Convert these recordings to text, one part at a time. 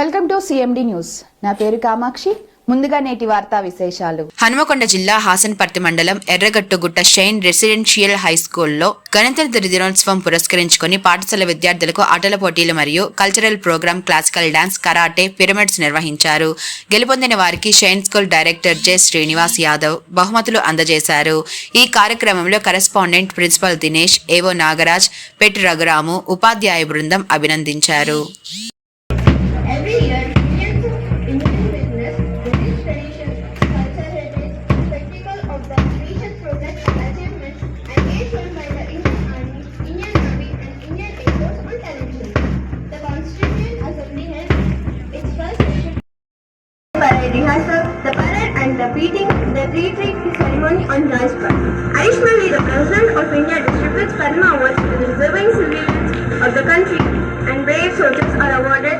Welcome to CMD news. నా పేరు కామాక్షి. ముందుగా నేటి వార్తా విశేషాలు. హనుమకొండ జిల్లా హాసన్పర్తి మండలం ఎర్రగట్టుగుట్ట షైన్ రెసిడెన్షియల్ హై స్కూల్లో గణతంత్ర దినోత్సవం పురస్కరించుకొని పాఠశాల విద్యార్థులకు ఆటల పోటీలు మరియు cultural programme classical dance karate pyramids నిర్వహించారు. గెలుపొందిన వారికి shine school director J Srinivas Yadav బహుమతులు అందజేశారు. ఈ కార్యక్రమంలో కరెస్పాండెంట్ ప్రిన్సిపల్ దినేష్ ఏవో నాగరాజ్ పెట్టి రఘురాము ఉపాధ్యాయ బృందం అభినందించారు. The beating, the retreat ceremony on Rajpath. Additionally, the President of India distributes Padma Awards to the deserving civilians of the country, and brave soldiers are awarded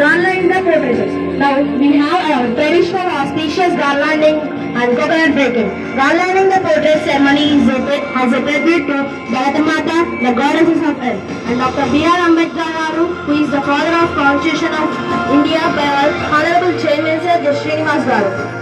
garland the portraits. Now we have our traditional auspicious garlanding and coconut breaking. Garlanding the portrait ceremony is as a tribute to Bharatamata, the goddesses of earth, and Dr. B.R. Ambedkar Who is the father of Constitution of India by our Honorable Chairman Sir. Srinivas Garu.